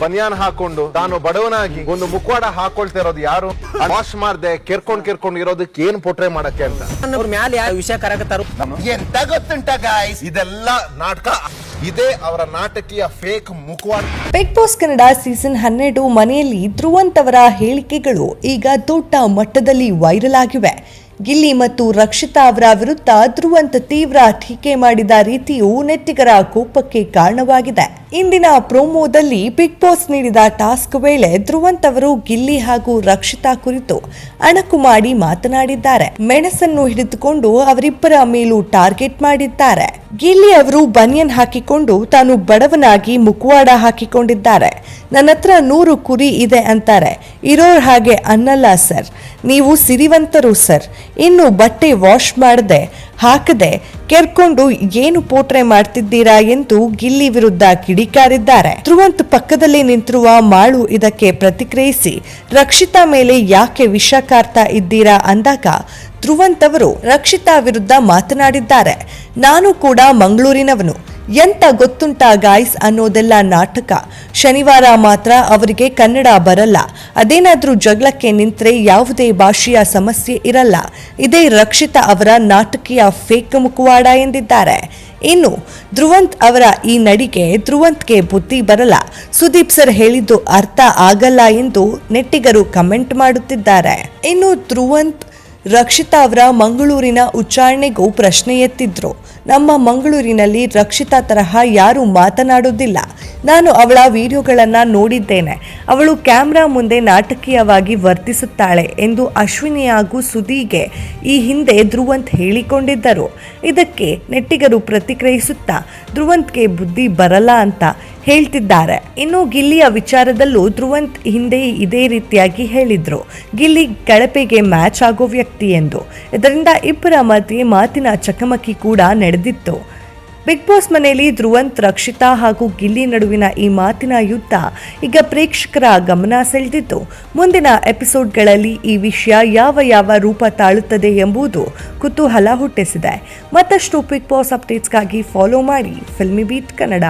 ಬನಿಯಾನ್ ಹಾಕೊಂಡು ತಾನು ಬಡವನಾಗಿ ಒಂದು ಮುಖವಾಡ ಹಾಕೊಳ್ತಾ ಇರೋದು ಯಾರು? ವಾಶ್ ಮಾಡ್ದೆ ಕೆರ್ಕೊಂಡ್ ಕೆರ್ಕೊಂಡ್ ಇರೋದಕ್ಕೆ ಏನ್ ಪೋಟ್ರೆ ಮಾಡಕ್ಕೆ ಅಂತ. ಅವ್ರ ಮ್ಯಾಲ ಯಾವ ವಿಷಯ ಕರಕತ್ತಾರು ಎಂತ ಗೊತ್ತುಂಟ ಗಾಯ್ಸ್ ಇದೆಲ್ಲ ನಾಟಕ. ಇದೇ ಅವರ ನಾಟಕೀಯ ಫೇಕ್ ಮುಖವಾಡ. ಬಿಗ್ ಬಾಸ್ ಕನ್ನಡ ಸೀಸನ್ ಹನ್ನೆರಡು ಮನೆಯಲ್ಲಿ ಧ್ರುವಂತವರ ಹೇಳಿಕೆಗಳು ಈಗ ದೊಡ್ಡ ಮಟ್ಟದಲ್ಲಿ ವೈರಲ್ ಆಗಿವೆ. ಗಿಲ್ಲಿ ಮತ್ತು ರಕ್ಷಿತಾ ಅವರ ವಿರುದ್ಧ ಧ್ರುವಂತ ತೀವ್ರ ಟೀಕೆ ಮಾಡಿದ ರೀತಿಯು ನೆಟ್ಟಿಗರ ಕೋಪಕ್ಕೆ ಕಾರಣವಾಗಿದೆ. ಇಂದಿನ ಪ್ರೋಮೋದಲ್ಲಿ ಬಿಗ್ ಬಾಸ್ ನೀಡಿದ ಟಾಸ್ಕ್ ವೇಳೆ ಧ್ರುವಂತ್ ಅವರು ಗಿಲ್ಲಿ ಹಾಗೂ ರಕ್ಷಿತಾ ಕುರಿತು ಅಣಕು ಮಾಡಿ ಮಾತನಾಡಿದ್ದಾರೆ. ಮೆಣಸನ್ನು ಹಿಡಿದುಕೊಂಡು ಅವರಿಬ್ಬರ ಮೇಲೂ ಟಾರ್ಗೆಟ್ ಮಾಡಿದ್ದಾರೆ. ಗಿಲ್ಲಿ ಅವರು ಬನಿಯನ್ ಹಾಕಿಕೊಂಡು ತಾನು ಬಡವನಾಗಿ ಮುಖವಾಡ ಹಾಕಿಕೊಂಡಿದ್ದಾರೆ. ನನ್ನ ಹತ್ರ ನೂರು ಕುರಿ ಇದೆ ಅಂತಾರೆ. ಇರೋರ್ ಹಾಗೆ ಅನ್ನಲ್ಲ ಸರ್. ನೀವು ಸಿರಿವಂತರು ಸರ್. ಇನ್ನು ಬಟ್ಟೆ ವಾಶ್ ಮಾಡದೆ, ಹಾಕದೆ, ಕೆರ್ಕೊಂಡು ಏನು ಪೋಟ್ರೆ ಮಾಡ್ತಿದ್ದೀರಾ ಎಂದು ಗಿಲ್ಲಿ ವಿರುದ್ಧ ಕಿಡಿಕಾರಿದ್ದಾರೆ. ಧ್ರುವಂತ್ ಪಕ್ಕದಲ್ಲಿ ನಿಂತಿರುವ ಮಾಳು ಇದಕ್ಕೆ ಪ್ರತಿಕ್ರಿಯಿಸಿ, ರಕ್ಷಿತಾ ಮೇಲೆ ಯಾಕೆ ವಿಷ ಕಾರ್ತಾ ಇದ್ದೀರಾ ಅಂದಾಗ, ಧ್ರುವಂತ್ ಅವರು ರಕ್ಷಿತಾ ವಿರುದ್ಧ ಮಾತನಾಡಿದ್ದಾರೆ. ನಾನು ಕೂಡ ಮಂಗಳೂರಿನವನು. ಎಂತ ಗೊತ್ತುಂಟಾ ಗಾಯ್ಸ್ ಅನ್ನೋದೆಲ್ಲ ನಾಟಕ. ಶನಿವಾರ ಮಾತ್ರ ಅವರಿಗೆ ಕನ್ನಡ ಬರಲ್ಲ. ಅದೇನಾದರೂ ಜಗಳಕ್ಕೆ ನಿಂತರೆ ಯಾವುದೇ ಭಾಷೆಯ ಸಮಸ್ಯೆ ಇರಲ್ಲ. ಇದೇ ರಕ್ಷಿತಾ ಅವರ ನಾಟಕೀಯ ಫೇಕ್ ಮುಖವಾಡ ಎಂದಿದ್ದಾರೆ. ಇನ್ನು, ಧ್ರುವಂತ್ ಅವರ ಈ ನಡಿಗೆ ಧ್ರುವಂತ್ಗೆ ಬುದ್ಧಿ ಬರಲ್ಲ. ಸುದೀಪ್ ಸರ್ ಹೇಳಿದ್ದು ಅರ್ಥ ಆಗಲ್ಲ ಎಂದು ನೆಟ್ಟಿಗರು ಕಮೆಂಟ್ ಮಾಡುತ್ತಿದ್ದಾರೆ. ಇನ್ನು, ಧ್ರುವಂತ್ ರಕ್ಷಿತಾ ಅವರ ಮಂಗಳೂರಿನ ಉಚ್ಚಾರಣೆಗೂ ಪ್ರಶ್ನೆ ಎತ್ತಿದ್ರು. ನಮ್ಮ ಮಂಗಳೂರಿನಲ್ಲಿ ರಕ್ಷಿತಾ ತರಹ ಯಾರು ಮಾತನಾಡೋದಿಲ್ಲ ನಾನು ಅವಳ ವಿಡಿಯೋಗಳನ್ನು ನೋಡಿದ್ದೇನೆ. ಅವಳು ಕ್ಯಾಮ್ರಾ ಮುಂದೆ ನಾಟಕೀಯವಾಗಿ ವರ್ತಿಸುತ್ತಾಳೆ ಎಂದು ಅಶ್ವಿನಿ ಹಾಗೂ ಸುದೀಗೆ ಈ ಹಿಂದೆ ಧ್ರುವಂತ್ ಹೇಳಿಕೊಂಡಿದ್ದರು. ಇದಕ್ಕೆ ನೆಟ್ಟಿಗರು ಪ್ರತಿಕ್ರಿಯಿಸುತ್ತಾ, ಧ್ರುವಂತ್ಗೆ ಬುದ್ಧಿ ಬರಲ್ಲ ಅಂತ ಹೇಳ್ತಿದ್ದಾರೆ. ಇನ್ನು ಗಿಲ್ಲಿಯ ವಿಚಾರದಲ್ಲೂ ಧ್ರುವಂತ್ ಹಿಂದೆ ಇದೇ ರೀತಿಯಾಗಿ ಹೇಳಿದ್ರು. ಗಿಲ್ಲಿ ಕಳಪೆಗೆ ಮ್ಯಾಚ್ ಆಗೋ ವ್ಯಕ್ತಿ ಎಂದು. ಇದರಿಂದ ಇಬ್ಬರ ಮಧ್ಯೆ ಮಾತಿನ ಚಕಮಕಿ ಕೂಡ ನಡೆದಿತ್ತು. ಬಿಗ್ ಬಾಸ್ ಮನೆಯಲ್ಲಿ ಧ್ರುವಂತ್, ರಕ್ಷಿತಾ ಹಾಗೂ ಗಿಲ್ಲಿ ನಡುವಿನ ಈ ಮಾತಿನ ಯುದ್ಧ ಈಗ ಪ್ರೇಕ್ಷಕರ ಗಮನ ಸೆಳೆದಿದ್ದು ಮುಂದಿನ ಎಪಿಸೋಡ್ಗಳಲ್ಲಿ ಈ ವಿಷಯ ಯಾವ ಯಾವ ರೂಪ ತಾಳುತ್ತದೆ ಎಂಬುದು ಕುತೂಹಲ ಹುಟ್ಟಿಸಿದೆ. ಮತ್ತಷ್ಟು ಬಿಗ್ ಬಾಸ್ ಅಪ್ಡೇಟ್ಸ್ಗಾಗಿ ಫಾಲೋ ಮಾಡಿ. Filmibeat Kannada.